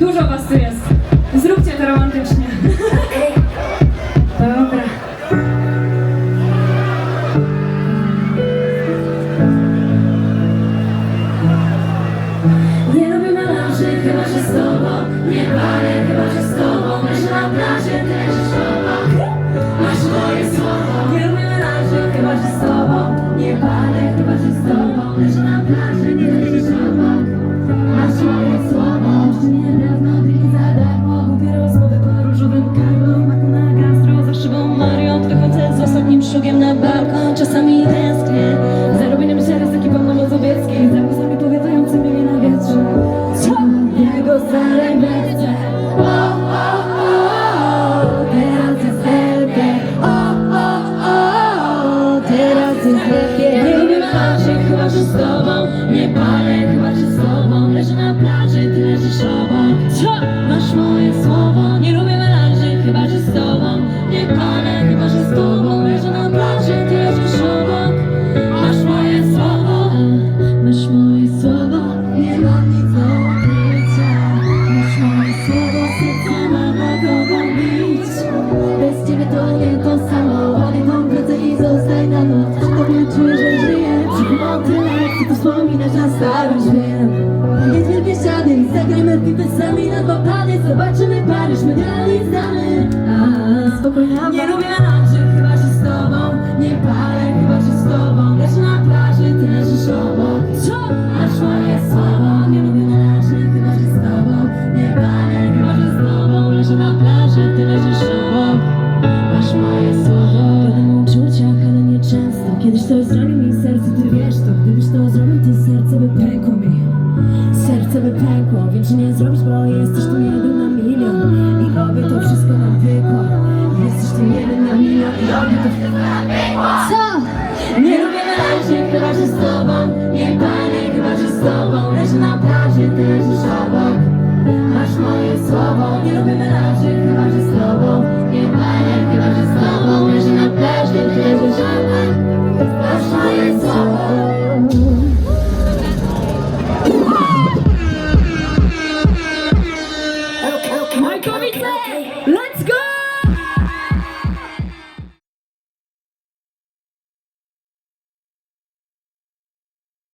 Dużo was tu jest. Zróbcie to romantycznie. Dobra. Nie lubię melanży, chyba że z tobą Nie palę, chyba że z tobą Leżę na plaży, melanży, chyba że z tobą. Nie palę, chyba że z tobą. Leżę na plaży, ty leżysz obok? Masz moje słowo Nie lubię wspominać na Wiem Jest wielkie ściany Zagrajmy piłkę sami na dwa Zobaczymy Paryż, my dalej znamy A, Spokojna Nie lubię melanży, chyba że z tobą. Nie palę, chyba że z tobą. Leżę na plaży, ty leżysz obok? Masz moje słowo. Nie lubię melanży, chyba że z tobą. Nie palę, chyba że z tobą. Leżę na plaży, ty leżysz obok. Masz moje słowo. Gadam o uczuciach, ale nie często. Kiedyś to zrobił zrobisz, bo jesteś tu jeden na milion. I oby to wszystko nam pykło Jesteś tu jeden na milion i oby to wszystko nam pykło Co? Nie lubię melanży, chyba że z tobą